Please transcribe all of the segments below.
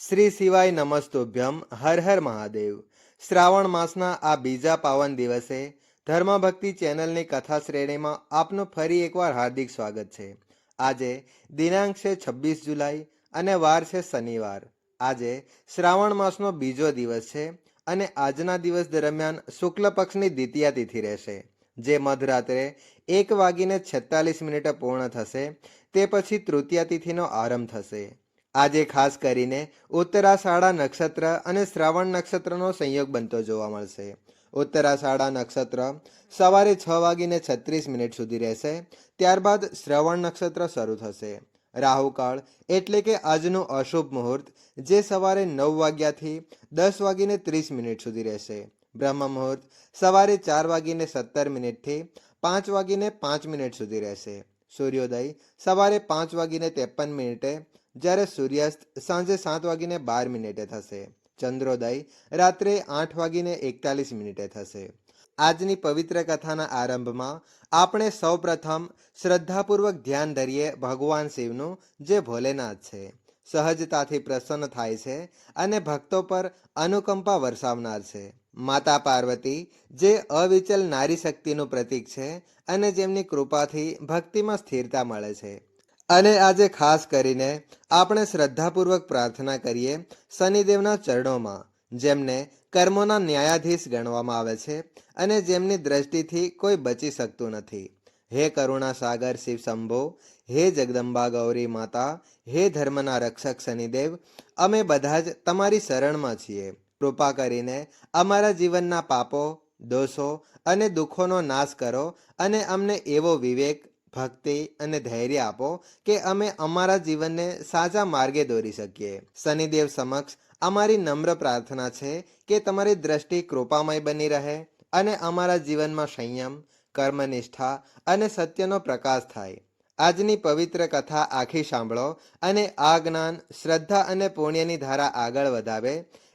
શ્રી શિવાય નમસ્તુભ્યમ હર હર મહાદેવ. શ્રાવણ માસના આ બીજા પાવન દિવસે ધર્મભક્તિ ચેનલની કથા શ્રેણીમાં આપનું ફરી એકવાર હાર્દિક સ્વાગત છે. આજે દિનાંક છે છવ્વીસ જુલાઈ અને વાર છે શનિવાર. આજે શ્રાવણ માસનો બીજો દિવસ છે અને આજના દિવસ દરમિયાન શુક્લ પક્ષની દ્વિતીયા તિથિ રહેશે. જે મધરાત્રે એક વાગીને છેતાલીસ મિનિટે પૂર્ણ થશે, તે પછી તૃતીયા તિથિનો આરંભ થશે. આજે ખાસ કરીને ઉત્તરાષાઢા નક્ષત્ર અને શ્રાવણ નક્ષત્રનો સંયોગ બનતો જોવા મળશે. ઉત્તરાષાઢા નક્ષત્ર સવારે છ વાગીને છત્રીસ મિનિટ સુધી રહેશે. ત્યારબાદ શ્રવણ નક્ષત્ર શરૂ થશે. રાહુકાળ એટલે કે આજનું અશુભ મુહૂર્ત, જે સવારે નવ વાગ્યાથી દસ વાગીને ત્રીસ મિનિટ સુધી રહેશે. બ્રહ્મ મુહૂર્ત સવારે ચાર વાગીને સત્તર મિનિટથી પાંચ વાગીને પાંચ મિનિટ સુધી રહેશે. સૂર્યોદય સવારે પાંચ વાગીને ત્રેપન મિનિટે જ્યારે સૂર્યાસ્ત સાંજે સાત વાગીને બાર મિનિટે થશે. ચંદ્રોદય રાત્રે આઠ વાગીને એકતાલીસ મિનિટે થશે. આજની પવિત્ર કથાના આરંભમાં આપણે સૌપ્રથમ શ્રદ્ધાપૂર્વક ધ્યાન ધરીએ ભગવાન શિવનું, જે ભોલેનાથ છે. સહજતાથી પ્રસન્ન થાય છે અને ભક્તો પર અનુકંપા વરસાવનાર છે. માતા પાર્વતી, જે અવિચલ નારી શક્તિનું પ્રતીક છે અને જેમની કૃપાથી ભક્તિમાં સ્થિરતા મળે છે. અને આજે ખાસ કરીને આપણે શ્રદ્ધાપૂર્વક પ્રાર્થના કરીએ શનિદેવના ચરણોમાં, જેમને કર્મોના ન્યાયાધીશ ગણવામાં આવે છે અને જેમની દ્રષ્ટિથી કોઈ બચી શકતું નથી. હે કરુણા સાગર શિવ શંભો હે જગદંબા ગૌરી માતા, હે ધર્મના રક્ષક શનિદેવ, અમે બધા જ તમારી શરણમાં છીએ. કૃપા કરીને અમારા જીવનના પાપો, દોષો અને દુઃખોનો નાશ કરો અને અમને એવો વિવેક ભક્તિ અને ધૈર્ય આપો કે અમે અમારા જીવનને સાચા માર્ગે દોરી શકીએ. શનિદેવ સમક્ષ અમારી નમ્ર પ્રાર્થના છે કે તમારી દ્રષ્ટિ કૃપામય બની રહે અને અમારા જીવનમાં સંયમ, કર્મનિષ્ઠા અને સત્યનો પ્રકાશ થાય. આજની પવિત્ર કથા આખી સાંભળો અને આ જ્ઞાન શ્રદ્ધા અને પુણ્યની ધારા આગળ વધાવે.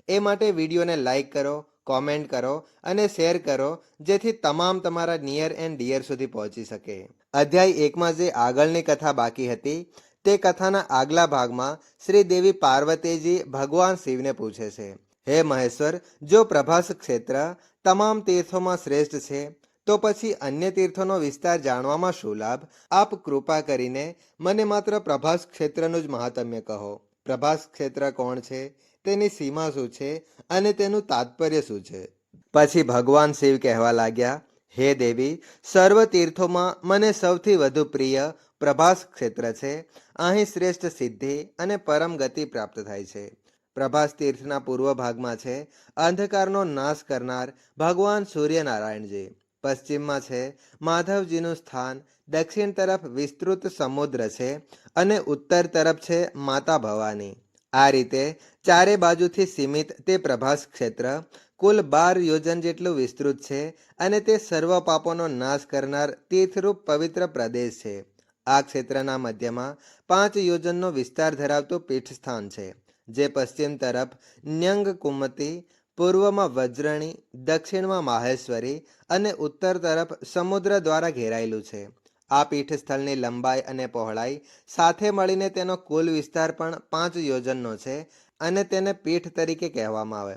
એ માટે વિડીયોને લાઈક કરો કોમેન્ટ કરો અને શેર કરો, જેથી તમામ તમારા નિયર એન્ડ ડિયર સુધી પહોંચી શકે. અધ્યાય એકમાં જે આગળની કથા બાકી હતી, તે કથાના આગલા ભાગમાં શ્રી દેવી પાર્વતીજી ભગવાન શિવને પૂછે છે, હે મહેશ્વર, જો પ્રભાસ ક્ષેત્ર તમામ તીર્થોમાં શ્રેષ્ઠ છે, તો પછી અન્ય તીર્થોનો વિસ્તાર જાણવામાં શું લાભ? આપ કૃપા કરીને મને માત્ર પ્રભાસ ક્ષેત્રનું જ મહાત્મ્ય કહો. પ્રભાસ ક્ષેત્ર કોણ છે? તેની સીમા શું છે અને તેનું તાત્પર્ય શું છે? પછી ભગવાન શિવ કહેવા લાગ્યા, હે દેવી, સર્વ તીર્થોમાં મને સૌથી વધુ પ્રિય પ્રભાસ ક્ષેત્ર છે. અહીં શ્રેષ્ઠ સિદ્ધિ અને પરમ ગતિ પ્રાપ્ત થાય છે. પ્રભાસ તીર્થના પૂર્વ ભાગમાં છે. અંધકારનો નાશ કરનાર ભગવાન સૂર્યનારાયણજી. પશ્ચિમમાં છે. માધવજીનું સ્થાન દક્ષિણ તરફ વિસ્તૃત સમુદ્ર છે અને ઉત્તર તરફ છે માતા ભવાની. આ રીતે ચારે બાજુથી સીમિત તે પ્રભાસ ક્ષેત્ર કુલ બાર યોજન જેટલું વિસ્તૃત છે અને તે સર્વ પાપોનો નાશ કરનાર તીર્થરૂપ પવિત્ર પ્રદેશ છે. આ ક્ષેત્રના મધ્યમાં પાંચ યોજનનો વિસ્તાર ધરાવતું પીઠસ્થાન છે, જે પશ્ચિમ તરફ ન્યંગ કુમતી, પૂર્વમાં વજ્રણી, દક્ષિણમાં માહેશ્વરી અને ઉત્તર તરફ સમુદ્ર દ્વારા ઘેરાયેલું છે. આ પીઠસ્થળની લંબાઈ અને પહોળાઈ સાથે મળીને તેનો કુલ વિસ્તાર પણ પાંચ યોજનનો છે અને તેને પીઠ તરીકે કહેવામાં આવે.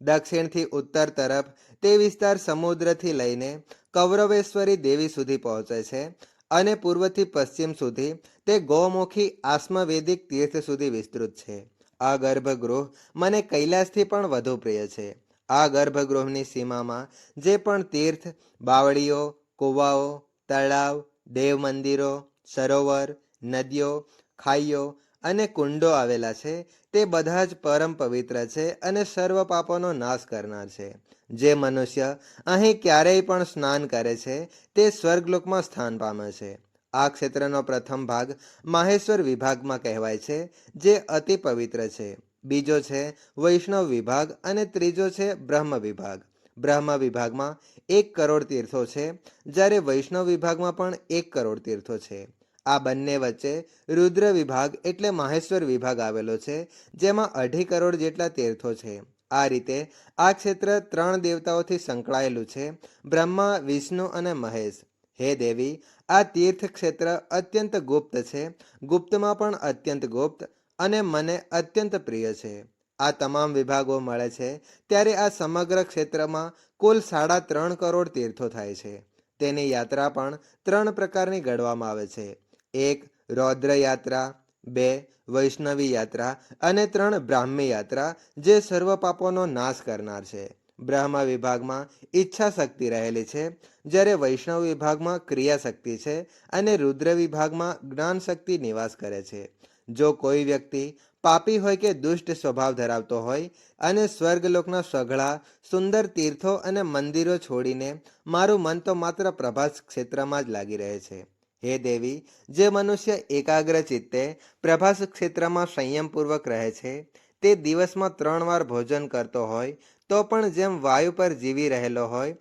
દક્ષિણથી ઉત્તર તરફ તે વિસ્તાર સમુદ્રથી લઈને કૌરવેશ્વરી દેવી સુધી પહોંચે છે અને પૂર્વથી પશ્ચિમ સુધી તે ગૌમુખી આસ્મવેદિક તીર્થ સુધી વિસ્તૃત છે. આ ગર્ભગૃહ મને કૈલાસથી પણ વધુ પ્રિય છે. આ ગર્ભગૃહની સીમામાં જે પણ તીર્થ, બાવળીઓ, કુવાઓ, તળાવ દેવ મંદિરો સરોવર, નદીઓ, ખાઈઓ અને કુંડો આવેલા છે. તે બધા જ પરમ પવિત્ર છે અને સર્વ પાપોનો નાશ કરનાર છે. જે મનુષ્ય અહીં ક્યારેય પણ સ્નાન કરે છે, તે સ્વર્ગલોકમાં સ્થાન પામે છે. આ ક્ષેત્રનો પ્રથમ ભાગ માહેશ્વર વિભાગમાં કહેવાય છે, જે અતિ પવિત્ર છે. બીજો છે વૈષ્ણવ વિભાગ અને ત્રીજો છે બ્રહ્મ વિભાગ. બ્રહ્મ વિભાગમાં એક કરોડ તીર્થો છે, જ્યારે વૈષ્ણવ વિભાગમાં પણ એક કરોડ તીર્થો છે. આ બંને વચ્ચે રુદ્ર વિભાગ એટલે માહેશ્વર વિભાગ આવેલો છે, જેમાં અઢી કરોડ જેટલા તીર્થો છે. આ રીતે આ ક્ષેત્ર ત્રણ દેવતાઓથી સંકળાયેલું છે, બ્રહ્મા, વિષ્ણુ અને મહેશ. હે દેવી, આ તીર્થ ક્ષેત્ર અત્યંત ગુપ્ત છે, ગુપ્તમાં પણ અત્યંત ગુપ્ત અને મને અત્યંત પ્રિય છે. આ તમામ વિભાગો મળે છે, ત્યારે આ સમગ્ર ક્ષેત્રમાં કુલ સાડા ત્રણ કરોડ તીર્થો થાય છે. તેની યાત્રા પણ ત્રણ પ્રકારની ઘડવામાં આવે છે. એક રૌદ્ર યાત્રા બે, વૈષ્ણવી યાત્રા અને ત્રણ, બ્રાહ્મી યાત્રા, જે સર્વ પાપોનો નાશ કરનાર છે. બ્રહ્મ વિભાગમાં ઈચ્છા શક્તિ રહેલી છે, જ્યારે વૈષ્ણવ વિભાગમાં ક્રિયા શક્તિ છે અને રુદ્ર વિભાગમાં જ્ઞાન શક્તિ નિવાસ કરે છે. જો કોઈ વ્યક્તિ પાપી હોય કે દુષ્ટ સ્વભાવ ધરાવતો હોય અને સ્વર્ગલોકના સઘળા, સુંદર તીર્થો અને મંદિરો છોડીને મારું મન તો માત્ર પ્રભાસ ક્ષેત્રમાં જ લાગી રહે છે. હે દેવી, જે મનુષ્ય એકાગ્ર ચિત્તે પ્રભાસ ક્ષેત્રમાં સંયમપૂર્વક રહે છે, તે દિવસમાં ત્રણ વાર ભોજન કરતો હોય, તો પણ જેમ વાયુ પર જીવી રહેલો હોય,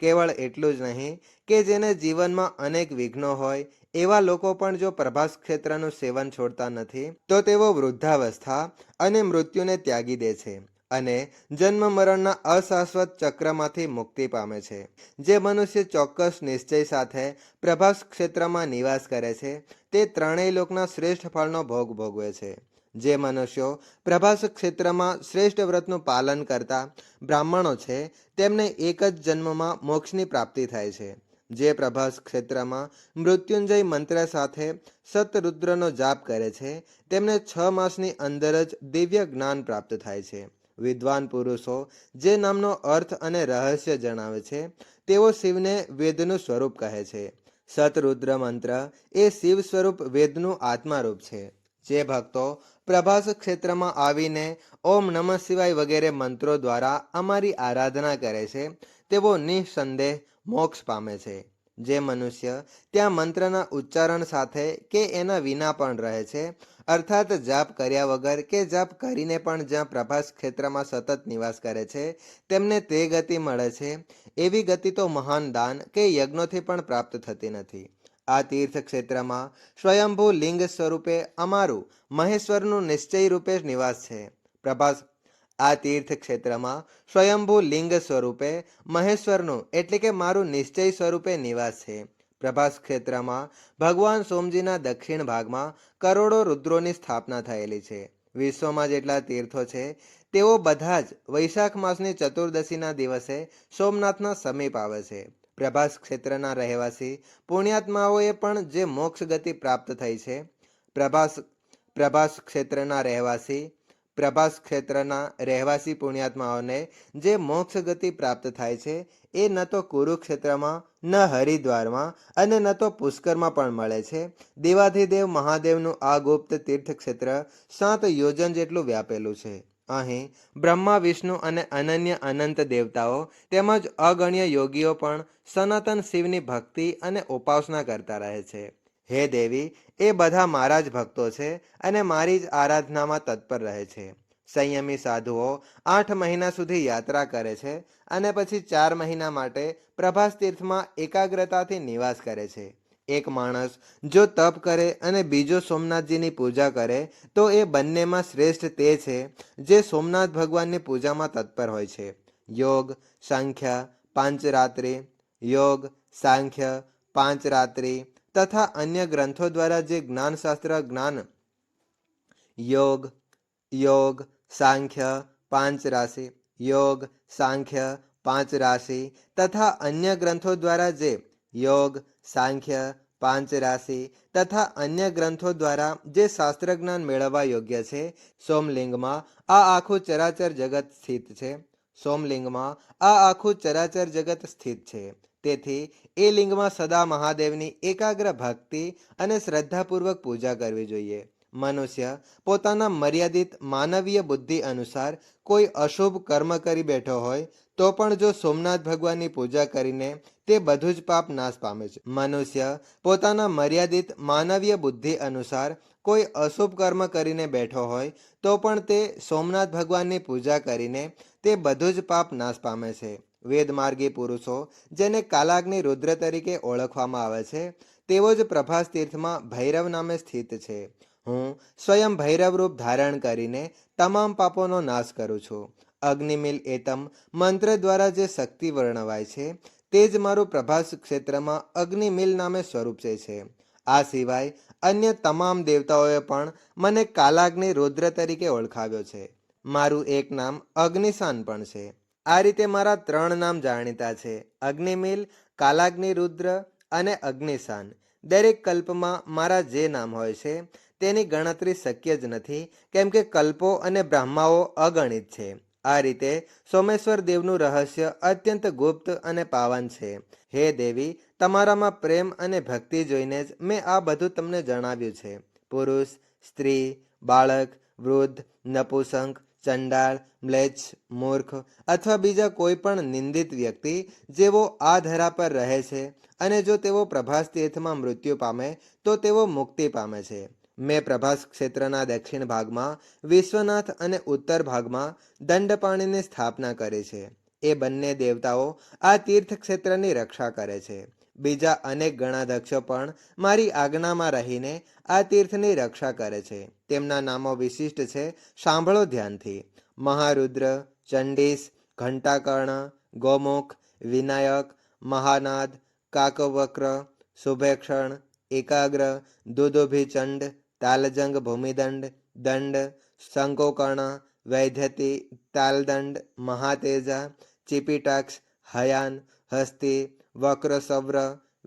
કેવળ એટલું જ નહીં કે જેને જીવનમાં અનેક વિઘ્નો હોય એવા લોકો પણ જો પ્રભાસ ક્ષેત્રનું સેવન છોડતા નથી, તો તેઓ વૃદ્ધાવસ્થા અને મૃત્યુને ત્યાગી દે છે અને જન્મ મરણના અશાશ્વત ચક્રમાંથી મુક્તિ પામે છે. જે મનુષ્ય ચોક્કસ નિશ્ચય સાથે પ્રભાસ ક્ષેત્રમાં નિવાસ કરે છે, તે ત્રણેય લોકના શ્રેષ્ઠ ફળનો ભોગ ભોગવે છે. જે મનુષ્યો પ્રભાસ ક્ષેત્રમાં શ્રેષ્ઠ વ્રતનું પાલન કરતા બ્રાહ્મણો છે, તેમને એક જ જન્મમાં મોક્ષની પ્રાપ્તિ થાય છે. જે પ્રભાસ ક્ષેત્રમાં મૃત્યુંજય મંત્ર સાથે સતરુદ્રનો જાપ કરે છે, તેમને છ માસની અંદર જ દિવ્ય જ્ઞાન પ્રાપ્ત થાય છે. વિદ્વાન પુરુષો, જે નામનો અર્થ અને રહસ્ય જણાવે છે, તેઓ શિવને વેદનું સ્વરૂપ કહે છે. સતરુદ્ર મંત્ર એ શિવ સ્વરૂપ વેદનું આત્મારૂપ છે. જે ભક્તો પ્રભાસ ક્ષેત્રમાં આવીને ઓમ નમઃ શિવાય વગેરે મંત્રો દ્વારા અમારી આરાધના કરે છે, તેઓ નિઃસંદેહ મોક્ષ પામે છે. જે મનુષ્ય ત્યાં મંત્રના ઉચ્ચારણ સાથે કે એના વિના પણ રહે છે, અર્થાત જાપ કર્યા વગર કે જાપ કરીને પણ જ્યાં પ્રભાસ ક્ષેત્રમાં સતત નિવાસ કરે છે, તેમને તે ગતિ મળે છે. એવી ગતિ તો મહાન દાન કે યજ્ઞોથી પણ પ્રાપ્ત થતી નથી. આ તીર્થ ક્ષેત્રમાં સ્વયંભૂ લિંગ સ્વરૂપે અમારું મહેશ્વરનું નિશ્ચય રૂપે નિવાસ છે. પ્રભાસ આ તીર્થ ક્ષેત્રમાં સ્વયંભૂ લિંગ સ્વરૂપે મહેશ્વરનું એટલે કે મારું નિશ્ચય સ્વરૂપે નિવાસ છે. પ્રભાસ ક્ષેત્રમાં ભગવાન સોમજીના દક્ષિણ ભાગમાં કરોડો રુદ્રોની સ્થાપના થયેલી છે. વિશ્વમાં જેટલા તીર્થો છે, તેઓ બધા જ વૈશાખ માસની ચતુર્દશીના દિવસે સોમનાથના સમીપ આવે છે. પ્રભાસ ક્ષેત્રના રહેવાસી પુણ્યાત્માઓએ પણ જે મોક્ષ ગતિ પ્રાપ્ત થઈ છે. પ્રભાસ પ્રભાસ ક્ષેત્રના રહેવાસી પ્રભાસ ક્ષેત્રના રહેવાસી પુણ્યાત્માઓને જે મોક્ષ ગતિ પ્રાપ્ત થાય છે, એ ન તો કુરુક્ષેત્રમાં, ન હરિદ્વારમાં અને ન તો પુષ્કરમાં પણ મળે છે. દેવાધિદેવ મહાદેવનું આ ગુપ્ત તીર્થ ક્ષેત્ર સાત યોજન જેટલું વ્યાપેલું છે. અહીં બ્રહ્મા, વિષ્ણુ અને અનન્ય અનંત દેવતાઓ તેમજ અગણ્ય યોગીઓ પણ સનાતન શિવની ભક્તિ અને ઉપાસના કરતા રહે છે. હે દેવી, એ બધા મારા જ ભક્તો છે અને મારી જ આરાધનામાં તત્પર રહે છે. સંયમી સાધુઓ આઠ મહિના સુધી યાત્રા કરે છે અને પછી ચાર મહિના માટે પ્રભાસ તીર્થમાં એકાગ્રતાથી નિવાસ કરે છે. એક માણસ જો તપ કરે અને બીજો સોમનાથજીની પૂજા કરે, તો એ બંનેમાં શ્રેષ્ઠ તે છે જે સોમનાથ ભગવાનની પૂજામાં તત્પર હોય છે. યોગ, સાંખ્ય, પાંચરાત્રિ, યોગ, સાંખ્ય, પાંચરાત્રિ તથા અન્ય ગ્રંથો દ્વારા જે જ્ઞાનશાસ્ત્ર, જ્ઞાન, યોગ યોગ, સાંખ્ય, પાંચ રાશિ, યોગ, સાંખ્ય, પાંચ રાશિ તથા અન્ય ગ્રંથો દ્વારા જે યોગ, સાંખ્ય, પાંચ રાશિ તથા અન્ય ગ્રંથો દ્વારા જે શાસ્ત્ર જ્ઞાન મેળવવા યોગ્ય છે, સોમલિંગમાં આ આખું ચરાચર જગત સ્થિત છે. સોમલિંગમાં આ આખું ચરાચર જગત સ્થિત છે. તેથી એ લિંગમાં સદા મહાદેવની એકાગ્ર ભક્તિ અને શ્રદ્ધાપૂર્વક પૂજા કરવી જોઈએ. મનુષ્ય પોતાના મર્યાદિત માનવીય બુદ્ધિ અનુસાર કોઈ અશુભ કર્મ કરી બેઠો હોય, તો પણ જો સોમનાથ ભગવાનની પૂજા કરીને તે બધું જ પાપ નાશ પામે છે. મનુષ્ય પોતાના મર્યાદિત માનવીય બુદ્ધિ અનુસાર કોઈ અશુભ કર્મ કરીને બેઠો હોય, તો પણ તે સોમનાથ ભગવાનની પૂજા કરીને તે બધું જ પાપ નાશ પામે છે. વેદમાર્ગી પુરુષો, જેને કાલાગ્નિ રુદ્ર તરીકે ઓળખવામાં આવે છે, તેઓ જ પ્રભાસ તીર્થમાં ભૈરવ નામે સ્થિત છે. હું સ્વયં ભૈરવ રૂપ ધારણ કરીને તમામ પાપોનો નાશ કરું છું. અગ્નિમિલ એતમ મંત્ર દ્વારા જે શક્તિ વર્ણવાય છે, તે જ મારું પ્રભાસ ક્ષેત્રમાં અગ્નિમિલ નામે સ્વરૂપ છે. આ સિવાય અન્ય તમામ દેવતાઓએ પણ મને કાલાગ્નિ રુદ્ર તરીકે ઓળખાવ્યો છે. મારું એક નામ અગ્નિશાન પણ છે. આ રીતે મારા ત્રણ નામ જાણીતા છે. અગ્નિમિલ કાલાગ્નિ રુદ્ર અને અગ્નિશાન. દરેક કલ્પમાં મારા જે નામ હોય છે, તેની ગણતરી શક્ય જ નથી, કેમ કે કલ્પો અને બ્રહ્માઓ અગણિત છે. આ રીતે સોમેશ્વર દેવનું રહસ્ય અત્યંત ગુપ્ત અને પાવન છે. હે દેવી, તમારામાં પ્રેમ અને ભક્તિ જોઈને જ મેં આ બધું તમને જણાવ્યું છે. પુરુષ, સ્ત્રી, બાળક, વૃદ્ધ, નપુસંક ચંડાળ, મ્લેચ્છ, મૂર્ખ અથવા બીજા કોઈ પણ નિંદિત વ્યક્તિ જેઓ આ ધરા પર રહે છે અને જો તેઓ પ્રભાસ તીર્થમાં મૃત્યુ પામે, તો તેઓ મુક્તિ પામે છે. મેં પ્રભાસ ક્ષેત્રના દક્ષિણ ભાગમાં, વિશ્વનાથ અને ઉત્તર ભાગમાં દંડપાણીની સ્થાપના કરી છે. એ બંને દેવતાઓ આ તીર્થ ક્ષેત્રની રક્ષા કરે છે. બીજા અનેક ગણાધક્ષો પણ મારી આજ્ઞામાં રહીને આ તીર્થની રક્ષા કરે છે. તેમના નામો વિશિષ્ટ છે, સાંભળો ધ્યાનથી. મહારુદ્ર, ચંડીસ, ઘંટાકર્ણ, ગોમુખ, વિનાયક, મહાનાદ, કાકવક્ર, શુભેક્ષણ, એકાગ્ર, દુદુભિચંડ, તાલજંગ ભૂમિદંડ, દંડ, શંકોકર્ણ વૈધ્યતિ તાલદંડ, મહાતેજા, ચિપિટાક્ષ, હયાન, હસ્તી વક્રસવ્ર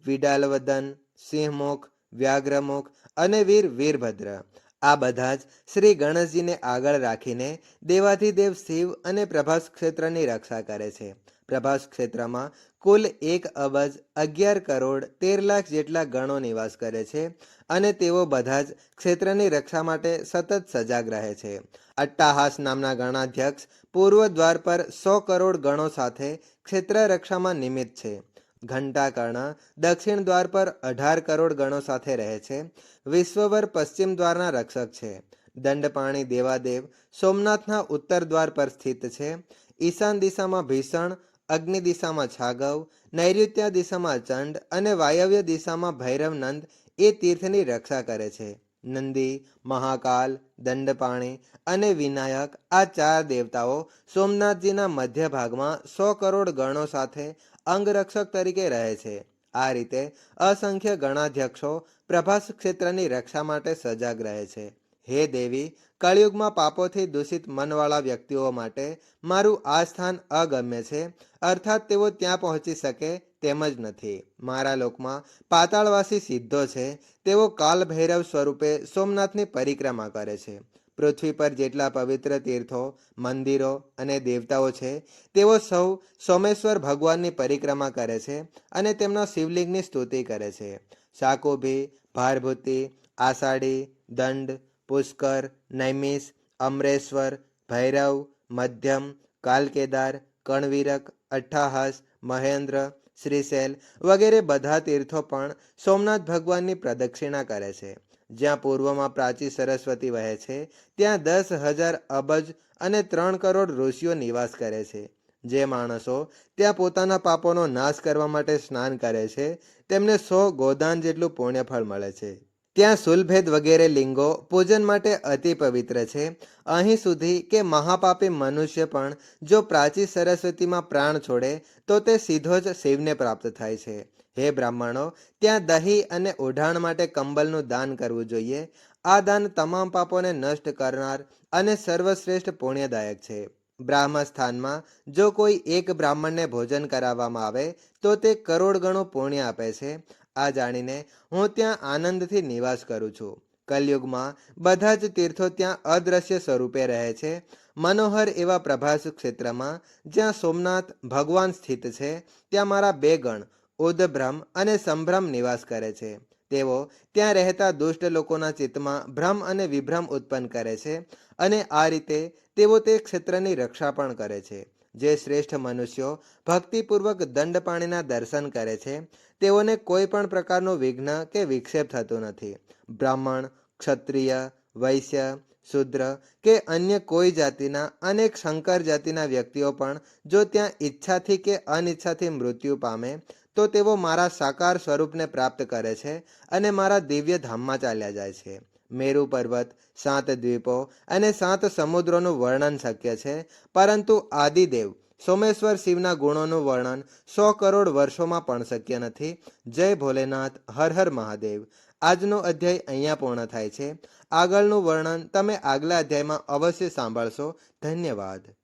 વિડાલવદન સિંહમુખ વ્યાઘ્રમુખ અને વીર વીરભદ્ર. આ બધા જ શ્રી ગણેશજીને આગળ રાખીને દેવાધિદેવ શિવ અને પ્રભાસ ક્ષેત્રની રક્ષા કરે છે. પ્રભાસ ક્ષેત્રમાં કુલ એક અબજ અગિયાર કરોડ તેર લાખ જેટલા ગણો નિવાસ કરે છે અને તેઓ બધા જ ક્ષેત્રની રક્ષા માટે સતત સજાગ રહે છે. અટ્ટાહાસ નામના ગણાધ્યક્ષ પૂર્વ દ્વાર પર સો કરોડ ગણો સાથે ક્ષેત્ર રક્ષામાં નિમિત્ત છે. ઘંટાકર્ણ દક્ષિણ દ્વાર પર અઢાર કરોડ ગણો સાથે રહે છે. વિશ્વભર પશ્ચિમ દ્વારના રક્ષક છે. દંડપાણી દેવાદેવ સોમનાથના ઉત્તર દ્વાર પર સ્થિત છે. ઈશાન દિશામાં ભીષણ, અગ્નિ દિશામાં છાગવ, નૈઋત્ય દિશામાં ચંડ અને વાયવ્ય દિશામાં ભૈરવનંદ એ તીર્થની રક્ષા કરે છે. નંદી, મહાકાલ, દંડપાણી અને વિનાયક આ ચાર દેવતાઓ સોમનાથજીના મધ્ય ભાગમાં સો કરોડ ગણો સાથે અંગરક્ષક તરીકે રહે છે. આ રીતે અસંખ્ય ગણાધ્યક્ષો પ્રભાસ ક્ષેત્રની રક્ષા માટે સજાગ રહે છે. હે દેવી, કળિયુગમાં પાપોથી દૂષિત મનવાળા વ્યક્તિઓ માટે મારું આ સ્થાન અગમ્ય છે. અર્થાત તેઓ ત્યાં પહોંચી શકે તેમ જ નથી. મારા લોકમાં પાતાળવાસી સિદ્ધો છે. તેઓ કાલભૈરવ સ્વરૂપે સોમનાથની પરિક્રમા કરે છે. પૃથ્વી પર જેટલા પવિત્ર તીર્થો, મંદિરો અને દેવતાઓ છે, તેઓ સૌ સોમેશ્વર ભગવાનની પરિક્રમા કરે છે અને તેમના શિવલિંગની સ્તુતિ કરે છે. શાકુભી, ભારભૂતિ, આષાઢી, દંડ, પુષ્કર, નૈમિષ, અમરેશ્વર, ભૈરવ, મધ્યમ, કાલકેદાર, કણવીરક અઠ્ઠાહાસ મહેન્દ્ર શ્રીશૈલ વગેરે બધા તીર્થો પણ સોમનાથ ભગવાનની પ્રદક્ષિણા કરે છે. જ્યાં પૂર્વમાં પ્રાચી સરસ્વતી વહે છે, ત્યાં દસ હજાર અબજ અને ત્રણ કરોડ ઋષિઓ નિવાસ કરે છે. જે માણસો ત્યાં પોતાના પાપોનો નાશ કરવા માટે સ્નાન કરે છે, તેમને સો ગોદાન જેટલું પુણ્યફળ મળે છે. ત્યાં સુલભેદ વગેરે લિંગો પૂજન માટે અતિ પવિત્ર છે. અહીં સુધી કે મહાપાપી મનુષ્ય પણ જો પ્રાચી સરસ્વતીમાં પ્રાણ છોડે, તો તે સીધો જ શિવને પ્રાપ્ત થાય છે. હે બ્રાહ્મણો, ત્યાં દહીં અને ઓઢાણ માટે કંબલનું દાન કરવું જોઈએ. આ દાન તમામ પાપોને નષ્ટ કરનાર અને સર્વશ્રેષ્ઠ પુણ્યદાયક છે. બ્રાહ્મ સ્થાનમાં જો કોઈ એક બ્રાહ્મણને ભોજન કરાવવામાં આવે, તો તે કરોડ ગણું પુણ્ય આપે છે. આ જાણીને હું ત્યાં આનંદથી નિવાસ કરું છું. કલયુગમાં બધા જ તીર્થો ત્યાં અદ્રશ્ય સ્વરૂપે રહે છે. મનોહર એવા પ્રભાસ ક્ષેત્રમાં જ્યાં સોમનાથ ભગવાન સ્થિત છે, ત્યાં મારા બે ગણ, ઉદભ્રમ અને સંભ્રમ નિવાસ કરે છે. તેઓ ત્યાં રહેતા દુષ્ટ લોકોના ચિત્તમાં ભ્રમ અને વિભ્રમ ઉત્પન્ન કરે છે અને આ રીતે તેઓ તે ક્ષેત્રની રક્ષા પણ કરે છે. જે શ્રેષ્ઠ મનુષ્યો ભક્તિપૂર્વક દંડપાણીના દર્શન કરે છે તેઓને કોઈ પણ પ્રકારનો વિઘ્ન કે વિક્ષેપ થતો નથી. બ્રાહ્મણ, ક્ષત્રિય, વૈશ્ય, શુદ્ર કે અન્ય કોઈ જાતિના અનેક શંકર જાતિના વ્યક્તિઓ પણ જો ત્યાં ઈચ્છાથી કે અનિચ્છાથી મૃત્યુ પામે, તો તેઓ મારા સાકાર સ્વરૂપને પ્રાપ્ત કરે છે અને મારા દિવ્ય ધામમાં ચાલ્યા જાય છે. મેરુ પર્વત, સાત દ્વીપો અને સાત સમુદ્રોનું વર્ણન શક્ય છે, પરંતુ આદિદેવ સોમેશ્વર શિવના ગુણોનું વર્ણન સો કરોડ વર્ષોમાં પણ શક્ય નથી. જય ભોલેનાથ, હર હર મહાદેવ. આજનો અધ્યાય અહીંયા પૂર્ણ થાય છે. આગળનું વર્ણન તમે આગલા અધ્યાયમાં અવશ્ય સાંભળશો. ધન્યવાદ.